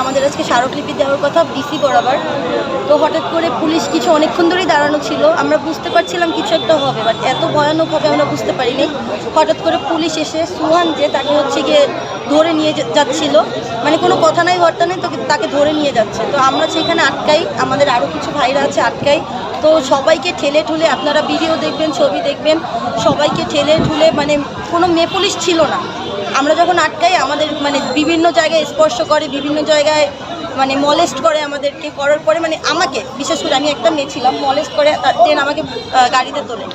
আমাদের আজকে স্মারকলিপি দেওয়ার কথা ডিসি বরাবর। তো হঠাৎ করে পুলিশ কিছু অনেকক্ষণ ধরেই দাঁড়ানো ছিল। আমরা বুঝতে পারছিলাম কিছু একটা হবে বাট এত ভয়ানক হবে আমরা বুঝতে পারিনি। হঠাৎ করে পুলিশ এসে সুহান যে তাকে হচ্ছে গিয়ে ধরে নিয়ে যাচ্ছিল মানে কোনো কথা নাই, বার্তা নেই, তাকে ধরে নিয়ে যাচ্ছে। তো আমরা সেখানে আটকাই, আমাদের আরও কিছু ভাইরা আছে, আটকাই। তো সবাইকে ঠেলে ঠুলে আপনারা ভিডিও দেখবেন, ছবি দেখবেন, সবাইকে ঠেলে ঠুলে মানে কোনো মেয়ে পুলিশ ছিল না। আমরা যখন আটকাই, আমাদের মানে বিভিন্ন জায়গায় স্পর্শ করে, বিভিন্ন জায়গায় মানে মলেস্ট করে আমাদেরকে করার পরে মানে আমাকে, বিশেষ করে আমি একটা মেয়ে ছিলাম মলেস্ট করে দেন আমাকে গাড়িতে তোলে।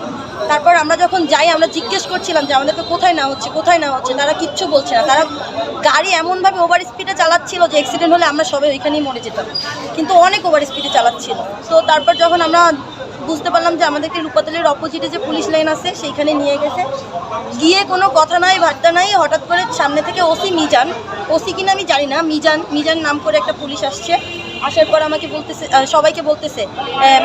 তারপর আমরা যখন যাই, আমরা জিজ্ঞেস করছিলাম যে আমাদেরকে কোথায় না হচ্ছে, কোথায় না হচ্ছে, তারা কিচ্ছু বলছে না। তারা গাড়ি এমনভাবে ওভার স্পিডে চালাচ্ছিল যে অ্যাক্সিডেন্ট হলে আমরা সবাই ওইখানেই মরে যেতাম। কিন্তু অনেক ওভার স্পিডে চালাচ্ছিল। তো তারপর যখন আমরা বুঝতে পারলাম যে আমাদেরকে রূপাতলের অপোজিটে যে পুলিশ লাইন আছে, সেইখানে নিয়ে গেছে। গিয়ে কোনো কথা নাই, বার্তা নাই, হঠাৎ করে সামনে থেকে ওসি মিজান, ওসি কিনা আমি জানি না, মিজান মিজান নাম করে একটা পুলিশ আসছে। আসার পর আমাকে বলতেছে সবাইকে বলতেছে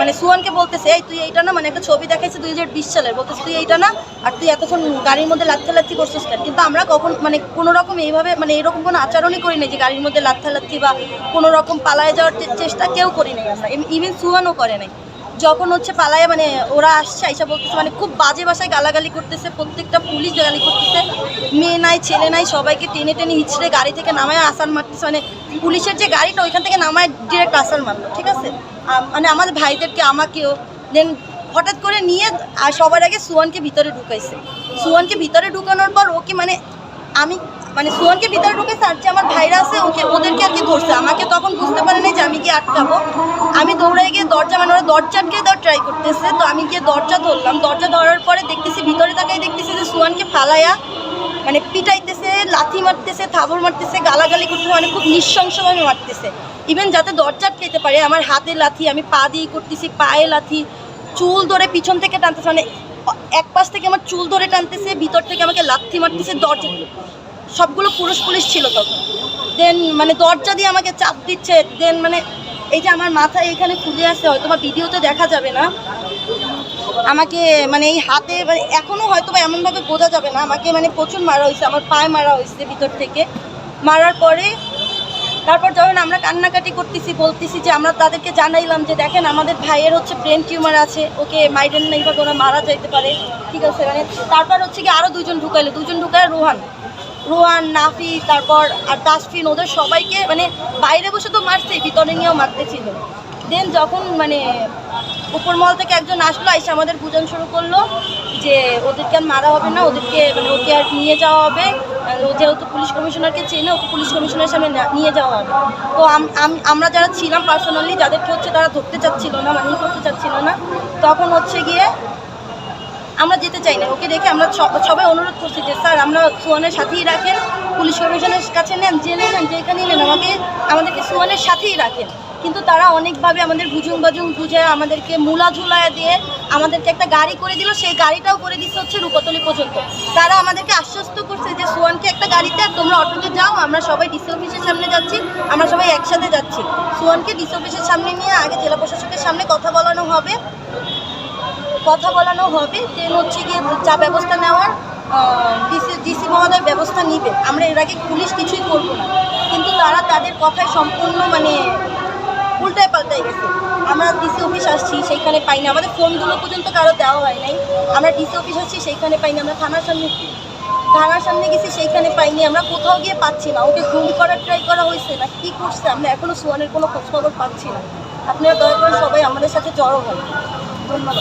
মানে সুহানকে বলতেছে, এই তুই এইটা না মানে একটা ছবি দেখাইছে দুই হাজার বিশ সালের, বলতেছে, তুই এইটা না, আর তুই এতক্ষণ গাড়ির মধ্যে লাথি করছিস কেন? কিন্তু আমরা কখন মানে কোনো রকম এইভাবে মানে এরকম কোনো আচরণই করি না যে গাড়ির মধ্যে লাথি বা কোনো রকম পালায় যাওয়ার চেষ্টা কেউ করি নাই আমরা। ইভেন সুহানও করে নাই। যখন হচ্ছে পালায় মানে ওরা আসছে, আইসা বলতেছে মানে খুব বাজে ভাষায় গালাগালি করতেছে, প্রত্যেকটা পুলিশ গালি করতেছে। মেয়ে নাই, ছেলে নাই, সবাইকে টেনে টেনে হিচড়ে গাড়ি থেকে নামায় আসার মারতেছে। মানে পুলিশের যে গাড়িটা, ওইখান থেকে নামায় ডিরেক্ট আসার মারলো, ঠিক আছে? মানে আমাদের ভাইদেরকে, আমাকেও দেন হঠাৎ করে নিয়ে, আর সবার আগে সুয়ানকে ভিতরে ঢুকাইছে। সুয়ানকে ভিতরে ঢুকানোর পর ওকে মানে আমি মানে সুয়ানকে ভিতরে ঢুকেছে আর যে আমার ভাইরা আছে, ওকে, ওদেরকে আর কি ধরছে তখন বুঝতে পারে নাই যে আমি কি আটকাবো। আমি দৌড়ে গিয়ে দরজা মানে ওরা দরজা আটকে দেওয়ার ট্রাই করতেছে। তো আমি গিয়ে দরজা ধরলাম। দরজা ধরার পরে দেখতেছি, ভিতরে তাকাই দেখতেছি যে সুয়ানকে ফালাইয়া মানে পিটাইতেছে, লাথি মারতেছে থাবর মারতেছে, গালাগালি করতেছে মানে খুব নৃশংসভাবে মারতেছে। ইভেন যাতে দরজা আটকাইতে পারে, আমার হাতে লাথি, আমি পা দিয়ে করতেছি, পায়ে লাথি, চুল ধরে পিছন থেকে টানতেছে মানে এক পাশ থেকে আমার চুল ধরে টানতেছে, ভিতর থেকে আমাকে লাথি মারতেছে, দরজা, সবগুলো পুরুষ পুলিশ ছিল তখন। দেন মানে দরজা দিয়ে আমাকে চাপ দিচ্ছে। দেন মানে এই যে আমার মাথা এখানে ফুলে আসছে হয়তো বা ভিডিওতে দেখা যাবে না। আমাকে মানে এই হাতে মানে এখনও হয়তো বা এমনভাবে বোঝা যাবে না। আমাকে মানে প্রচুর মারা হয়েছে, আমার পায়ে মারা হয়েছে ভিতর থেকে। মারার পরে, তারপর যখন আমরা কান্নাকাটি করতেছি, বলতেছি যে আমরা তাদেরকে জানাইলাম যে, দেখেন, আমাদের ভাইয়ের হচ্ছে ব্রেন টিউমার আছে, ওকে মাইডেন নাই বা ওরা মারা যাইতে পারে। ঠিক আছে মানে তারপর হচ্ছে কি আরও দুজন ঢুকাইলো। দুজন ঢুকায় রোহান। রোহান নাফি তারপর আর তাসফিন, ওদের সবাইকে মানে বাইরে বসে তো মারছে, ভিতরে নিয়েও মারতেছিল দেন যখন মানে উপর মহল থেকে একজন আসলো, এসে আমাদের বুঝান শুরু করল যে ওদেরকে আর মারা হবে না, ওদেরকে মানে ওকে আর নিয়ে যাওয়া হবে। ও যেহেতু পুলিশ কমিশনারকে চেনে, ওকে পুলিশ কমিশনারের সামনে নিয়ে যাওয়া হবে। তো আম- আম- আমরা যারা ছিলাম পার্সোনালি যাদেরকে হচ্ছে তারা ধরতে চাচ্ছিল না মানে করতে চাচ্ছিল না। তখন হচ্ছে গিয়ে আমরা যেতে চাই না। ওকে রেখে আমরা সবাই অনুরোধ করছি যে, স্যার, আমরা সুয়ানের সাথেই রাখেন। পুলিশ কমিশনের কাছে নেন জেলে নেন যেখানেই নেন। আমাকে, আমাদেরকে সুয়ানের সাথেই রাখেন। কিন্তু তারা অনেকভাবে আমাদের বুজুং বাজুং বুঝে আমাদেরকে মূলা ঝুলায় দিয়ে আমাদেরকে একটা গাড়ি করে দিল। সেই গাড়িটাও করে দিচ্ছে হচ্ছে রূপতলি পর্যন্ত। তারা আমাদেরকে আশ্বস্ত করছে যে, সোয়ানকে একটা গাড়িতে, তোমরা অটোতে যাও, আমরা সবাই ডিসি অফিসের সামনে যাচ্ছি, আমরা সবাই একসাথে যাচ্ছি। সোয়ানকে ডিসি অফিসের সামনে নিয়ে আগে জেলা প্রশাসকের সামনে কথা বলানো হবে। কথা বলানো হবে দেন হচ্ছে গিয়ে যা ব্যবস্থা নেওয়ার ডিসি ডিসি মহোদয় ব্যবস্থা নিবে। আমরা এর আগে পুলিশ কিছুই করব না। কিন্তু তারা তাদের কথায় সম্পূর্ণ মানে উল্টায় পাল্টায় গেছে। আমরা ডিসি অফিস আসছি, সেইখানে পাইনি। আমাদের ফোনগুলো পর্যন্ত কারও দেওয়া হয় নাই। আমরা ডিসি অফিস আসছি, সেইখানে পাইনি। আমরা থানার সামনে থানার সামনে গেছি, সেইখানে পাইনি। আমরা কোথাও গিয়ে পাচ্ছি না। ওকে ঘুম করার ট্রাই করা হয়েছে না, কী করছে? আমরা এখনও সোয়ানের কোনো খোঁজখবর পাচ্ছি না। আপনারা দয়া করে সবাই আমাদের সাথে জড়ো হন। ধন্যবাদ।